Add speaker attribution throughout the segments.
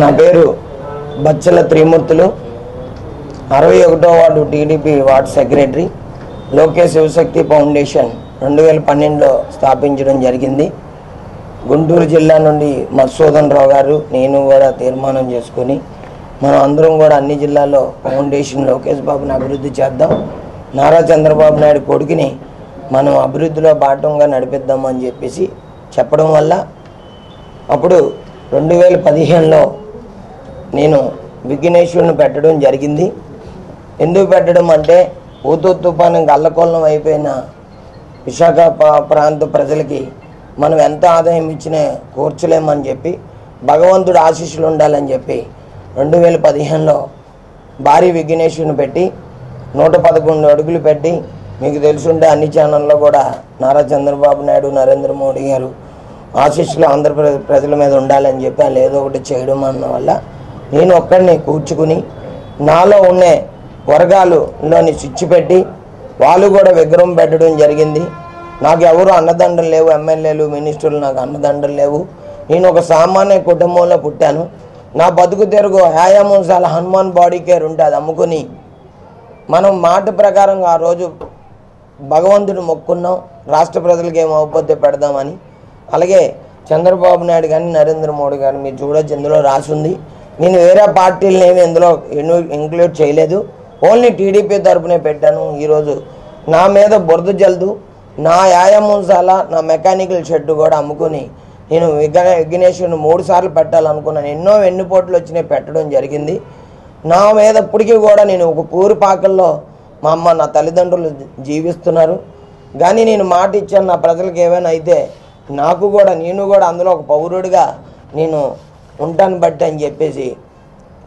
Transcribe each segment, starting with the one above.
Speaker 1: నా పేరు బచ్చల త్రిమూర్తులు. అరవై ఒకటో ward TDP ward secretary Lokesh Shivashakti foundation రెండు వేల పన్నెండులో స్థాపించడం జరిగింది. గుంటూరు జిల్లా నుండి మధుసూదన్ రావు గారు నేను కూడా తీర్మానం చేసుకొని మనం అందరం కూడా అన్ని జిల్లాల్లో ఫౌండేషన్ లోకేష్ బాబుని అభివృద్ధి చేద్దాం. నారా చంద్రబాబు నాయుడు కొడుకుని మనం అభివృద్ధిలో భాగంగా నడిపిద్దామని చెప్పేసి చెప్పడం వల్ల అప్పుడు రెండు వేల పదిహేనులో నేను విఘ్నేశ్వరుని పెట్టడం జరిగింది. ఎందుకు పెట్టడం అంటే ఊతూ తుఫాను గల్లకోలం అయిపోయిన విశాఖ ప్రాంత ప్రజలకి మనం ఎంత ఆదాయం ఇచ్చినా కూర్చలేమని చెప్పి భగవంతుడు ఆశీస్సులు ఉండాలని చెప్పి రెండు వేల పదిహేనులో భారీ విఘ్నేశ్వరుని పెట్టి నూట పదకొండు అడుగులు పెట్టి మీకు తెలుసుంటే అన్ని ఛానల్లో కూడా నారా చంద్రబాబు నాయుడు నరేంద్ర మోడీ గారు ఆశీస్సులు ఆంధ్రప్రదేశ్ ప్రజల మీద ఉండాలని చెప్పి వాళ్ళు ఏదో ఒకటి చేయడం అన్న వల్ల నేను ఒక్కడిని కూర్చుకుని నాలో ఉండే వర్గాలులోని స్విచ్ పెట్టి వాళ్ళు కూడా విగ్రహం పెట్టడం జరిగింది. నాకు ఎవరు అన్నదండలు లేవు ఎమ్మెల్యేలు మినిస్టర్లు నాకు అన్నదండలు లేవు. నేను ఒక సామాన్య కుటుంబంలో పుట్టాను. నా బతుకు తెరుగు వ్యాయామం చాలా హనుమాన్ బాడీ కేర్ ఉంటుంది అది అమ్ముకుని మనం మాట ప్రకారంగా ఆ రోజు భగవంతుడు మొక్కున్నాం రాష్ట్ర ప్రజలకు ఏం అవబోతే పెడదామని. అలాగే చంద్రబాబు నాయుడు కానీ నరేంద్ర మోడీ కానీ మీరు చూడొచ్చు ఇందులో రాసింది. నేను వేరే పార్టీలను ఏమి ఇందులో ఇంక్లూడ్ చేయలేదు. ఓన్లీ టీడీపీ తరపునే పెట్టాను ఈరోజు. నా మీద బురద జల్దు నా వ్యాయామంశాల నా మెకానికల్ షెడ్ కూడా అమ్ముకుని నేను విఘ విఘ్నేశ్వరుని మూడు సార్లు పెట్టాలనుకున్నాను. ఎన్నో వెన్నుపోట్లు వచ్చినాయి పెట్టడం జరిగింది. నా మీద ఇప్పటికీ కూడా నేను ఒక పూరిపాకల్లో మా అమ్మ నా తల్లిదండ్రులు జీవిస్తున్నారు. కానీ నేను మాట ఇచ్చాను నా ప్రజలకు ఏమైనా అయితే నాకు కూడా నేను కూడా అందులో ఒక పౌరుడిగా నేను ఉంటాను బట్టి అని చెప్పేసి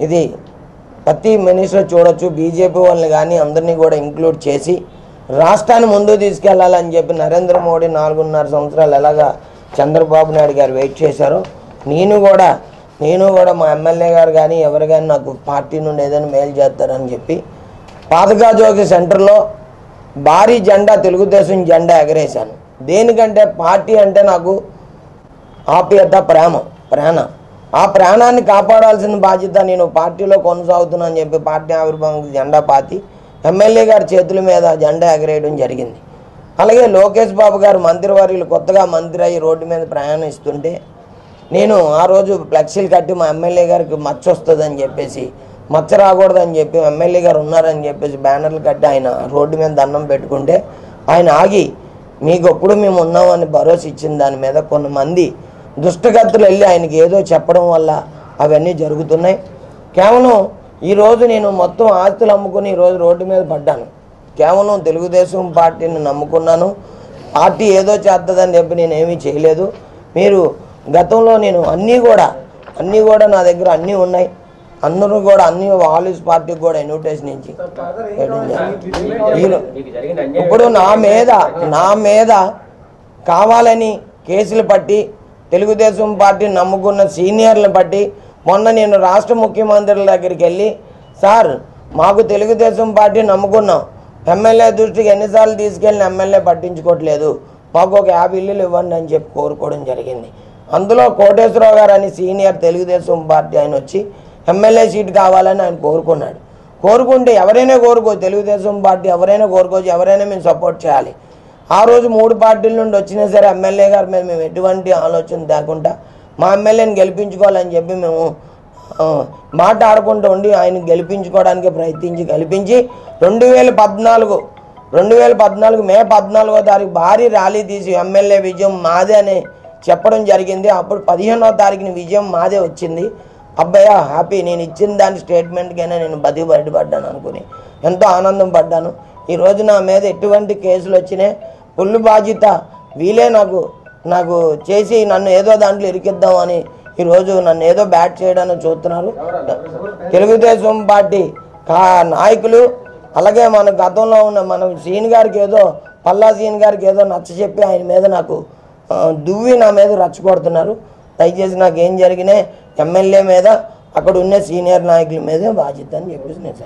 Speaker 1: ఇది ప్రతి మినిస్టర్ చూడొచ్చు బీజేపీ వాళ్ళని కానీ అందరినీ కూడా ఇంక్లూడ్ చేసి రాష్ట్రాన్ని ముందు తీసుకెళ్ళాలని చెప్పి నరేంద్ర మోడీ నాలుగున్నర సంవత్సరాలు ఎలాగా చంద్రబాబు నాయుడు గారు వెయిట్ చేశారో నేను కూడా నేను కూడా మా ఎమ్మెల్యే గారు కానీ ఎవరు కానీ నాకు పార్టీ నుండి ఏదైనా మేలు చేస్తారని చెప్పి పాతకాజోగి సెంటర్లో భారీ జెండా తెలుగుదేశం జెండా ఎగరేశాను. దేనికంటే పార్టీ అంటే నాకు ఆప్యత ప్రేమ ప్రాణ. ఆ ప్రాణాన్ని కాపాడాల్సిన బాధ్యత నేను పార్టీలో కొనసాగుతున్నాను చెప్పి పార్టీ ఆవిర్భావం జెండా పాతి ఎమ్మెల్యే గారి చేతుల మీద జెండా ఎగరేయడం జరిగింది. అలాగే లోకేష్ బాబు గారు మంత్రివర్యులు కొత్తగా మంత్రి అయ్యి రోడ్డు మీద ప్రయాణిస్తుంటే నేను ఆ రోజు ఫ్లెక్సీలు కట్టి మా ఎమ్మెల్యే గారికి మచ్చ వస్తుందని చెప్పేసి మచ్చ రాకూడదని చెప్పి ఎమ్మెల్యే గారు ఉన్నారని చెప్పేసి బ్యానర్లు కట్టి ఆయన రోడ్డు మీద దండం పెట్టుకుంటే ఆయన ఆగి మీకు ఎప్పుడు మేము ఉన్నామని భరోసా ఇచ్చిన దాని మీద కొంతమంది దుష్టగతులు వెళ్ళి ఆయనకి ఏదో చెప్పడం వల్ల అవన్నీ జరుగుతున్నాయి. కేవలం ఈరోజు నేను మొత్తం ఆస్తులు అమ్ముకుని ఈరోజు రోడ్డు మీద పడ్డాను. కేవలం తెలుగుదేశం పార్టీని నమ్ముకున్నాను. పార్టీ ఏదో చేస్తుందని చెప్పి నేను ఏమీ చేయలేదు. మీరు గతంలో నేను అన్నీ కూడా అన్నీ కూడా నా దగ్గర అన్నీ ఉన్నాయి. అందరూ కూడా అన్ని ఆలిస్ పార్టీకి కూడా ఇన్విటేషన్ ఇచ్చి. ఇప్పుడు నా మీద నా మీద కావాలని కేసులు పట్టి తెలుగుదేశం పార్టీ నమ్ముకున్న సీనియర్లను బట్టి మొన్న నేను రాష్ట్ర ముఖ్యమంత్రుల దగ్గరికి వెళ్ళి సార్ మాకు తెలుగుదేశం పార్టీ నమ్ముకున్నాం ఎమ్మెల్యే దృష్టికి ఎన్నిసార్లు తీసుకెళ్ళిన ఎమ్మెల్యే పట్టించుకోవట్లేదు. మాకు ఒక యాభై ఇల్లులు ఇవ్వండి అని చెప్పి కోరుకోవడం జరిగింది. అందులో కోటేశ్వరరావు గారు అని సీనియర్ తెలుగుదేశం పార్టీ ఆయన వచ్చి ఎమ్మెల్యే సీట్ కావాలని ఆయన కోరుకున్నాడు. కోరుకుంటే ఎవరైనా కోరుకో తెలుగుదేశం పార్టీ ఎవరైనా కోరుకోవచ్చు ఎవరైనా మేము సపోర్ట్ చేయాలి. ఆ రోజు మూడు పార్టీల నుండి వచ్చినా సరే ఎమ్మెల్యే గారి మీద మేము ఎటువంటి ఆలోచన లేకుండా మా ఎమ్మెల్యేని గెలిపించుకోవాలని చెప్పి మేము మాట్లాడుకుంటూ మాట ఆడుకుంటూ ఉండి ఆయన గెలిపించుకోవడానికి ప్రయత్నించి గెలిపించి రెండు వేల పద్నాలుగు రెండు వేల పద్నాలుగు మే పద్నాలుగో తారీఖు భారీ ర్యాలీ తీసి ఎమ్మెల్యే విజయం మాదే అని చెప్పడం జరిగింది. అప్పుడు పదిహేనో తారీఖున విజయం మాదే వచ్చింది. అబ్బాయా హ్యాపీ నేను ఇచ్చిన దాని స్టేట్మెంట్కైనా నేను బతికి బయటపడ్డాను అనుకుని ఎంతో ఆనందం పడ్డాను. ఈరోజు నా మీద ఎటువంటి కేసులు వచ్చినాయి ఫుల్ బాధ్యత వీలే నాకు. నాకు చేసి నన్ను ఏదో దాంట్లో ఇరికిద్దామని ఈరోజు నన్ను ఏదో బ్యాట్ చేయడానికి చూస్తున్నారు. తెలుగుదేశం పార్టీ కా నాయకులు అలాగే మన గతంలో ఉన్న మన సీన్ గారికి ఏదో పల్లా సీన్ గారికి ఏదో నచ్చ చెప్పి ఆయన మీద నాకు దువ్వి నా మీద రచ్చగొడుతున్నారు దయచేసి నాకు ఏం జరిగినాయి ఎమ్మెల్యే మీద అక్కడ ఉన్న సీనియర్ నాయకుల మీదే బాధ్యత అని చెప్పేసి నేను